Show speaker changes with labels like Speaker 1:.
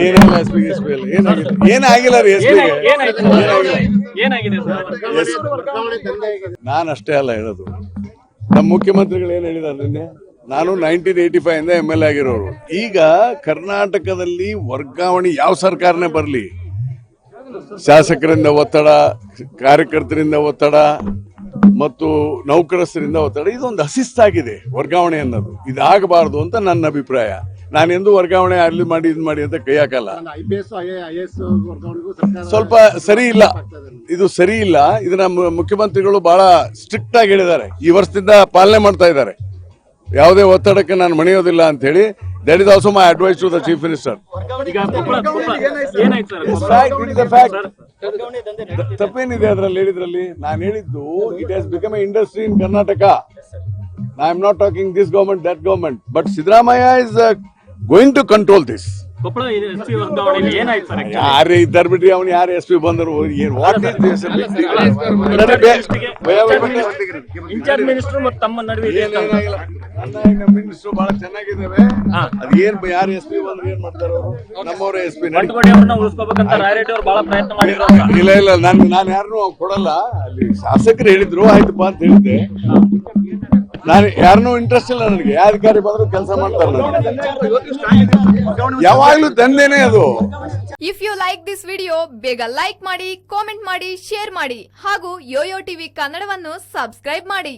Speaker 1: ಏನಿಲ್ಲ S P S P ಎಲ್ಲ ಏನಾಗಿಲ್ಲ ಏನಾಗಿಲ್ಲ ರೀ ಎಸ್ ಪಿಗೆ?
Speaker 2: ಏನಾಯ್ತು ಏನಾಗಿದೆ ಸರ್?
Speaker 1: ನಾನು ಅಷ್ಟೇ ಅಲ್ಲ ಹೇಳೋದು. ನಮ್ಮ ಮುಖ್ಯಮಂತ್ರಿಗಳು ಏನ್ ಹೇಳಿದಾರೆ ನಿನ್ನೆ? ನಾನು ನೈನ್ಟೀನ್ ಏಯ್ಟಿ ಫೈವ್ ಇಂದ ಎಂ ಎಲ್ ಎ ಆಗಿರೋರು. ಈಗ ಕರ್ನಾಟಕದಲ್ಲಿ ವರ್ಗಾವಣೆ ಯಾವ ಸರ್ಕಾರನೇ ಬರಲಿ? ಶಾಸಕರಿಂದ ಒತ್ತಡ ಕಾರ್ಯಕರ್ತರಿಂದ ಒತ್ತಡ ಮತ್ತು ನೌಕರಸ್ಥರಿಂದ ಒತ್ತಡ ಇದೊಂದು ಅಸಿಸ್ತಾಗಿದೆ ವರ್ಗಾವಣೆ ಅನ್ನೋದು. ಇದಾಗಬಾರದು ಅಂತ ನನ್ನ ಅಭಿಪ್ರಾಯ. ನಾನೆಂದೂ ವರ್ಗಾವಣೆ ಅಲ್ಲಿ ಮಾಡಿ ಇದು ಮಾಡಿ ಅಂತ ಕೈ ಹಾಕಲ್ಲ. ಸ್ವಲ್ಪ ಸರಿ ಇಲ್ಲ. ಇದು ಸರಿ ಇಲ್ಲ. ಇದನ್ನ ಮುಖ್ಯಮಂತ್ರಿಗಳು ಬಹಳ ಸ್ಟ್ರಿಕ್ಟ್ ಆಗಿ ಹೇಳಿದ್ದಾರೆ. ಈ ವರ್ಷದಿಂದ ಪಾಲನೆ ಮಾಡ್ತಾ ಇದ್ದಾರೆ. ಯಾವುದೇ ಒತ್ತಡಕ್ಕೆ ನಾನು ಮಣಿಯೋದಿಲ್ಲ ಅಂತ ಹೇಳಿ that is also my advice to the chief minister. ತಪ್ಪೇನಿದೆ ಅದ್ರಲ್ಲಿ ಹೇಳಿದ್ರಲ್ಲಿ? ನಾನು ಹೇಳಿದ್ದು it has become a industry in Karnataka I am not talking this government that government but Siddaramaiah is going to control this? ಯಾರೇ ಇದ್ದಾರೆ ಬಿಡ್ರಿ ಅವ್ನು ಯಾರು ಎಸ್ ಪಿ ಬಂದರು ವಾಟ್ ಇಸ್
Speaker 2: ಇನ್ಚಾರ್ಜ್ ಮಿನಿಸ್ಟರ್ ಮತ್ತು ತಮ್ಮ ನಡುವೆ
Speaker 1: ಮಿನಿಸ್ಟ್ರು ಬಹಳ ಚೆನ್ನಾಗಿದ್ದಾವೆ ಯಾರು ಎಸ್ ಪಿ ಬಂದ್ರೆ ಏನ್ ಮಾಡ್ತಾರ ನಮ್ಮವ್ರ ಎಸ್ ಪಿ
Speaker 2: ಬಂಟ್ವಾಡಿ ಅವ್ರನ್ನ ಉಳಿಸ್ಕೋಬೇಕಂತ ರಾಯರೆಡ್ಡಿ ಅವ್ರು ಬಹಳ ಪ್ರಯತ್ನ ಮಾಡಿದ್ರು
Speaker 1: ಇಲ್ಲ ಇಲ್ಲ ನಾನು ನಾನು ಯಾರನ್ನೂ ಕೊಡಲ್ಲ. ಅಲ್ಲಿ ಶಾಸಕರು ಹೇಳಿದ್ರು ಆಯ್ತಪ್ಪ ಅಂತ ಹೇಳಿದ್ದೆ. ನಾನು ಯಾರನ್ನೂ ಇಂಟ್ರೆಸ್ಟ್ ಇಲ್ಲ ನನಗೆ. ಅಧಿಕಾರಿ ಬಂದ್ರು ಕೆಲಸ ಮಾಡ್ತಾರೆ ಯಾವಾಗ್ಲೂ ದಂಧೆನೆ ಅದು.
Speaker 3: If you like this video ಬೇಗ ಲೈಕ್ ಮಾಡಿ ಕಾಮೆಂಟ್ ಮಾಡಿ ಶೇರ್ ಮಾಡಿ. ಹಾಗೂ ಯೋಯೋ ಟಿವಿ ಕನ್ನಡವನ್ನು ಸಬ್ಸ್ಕ್ರೈಬ್ ಮಾಡಿ.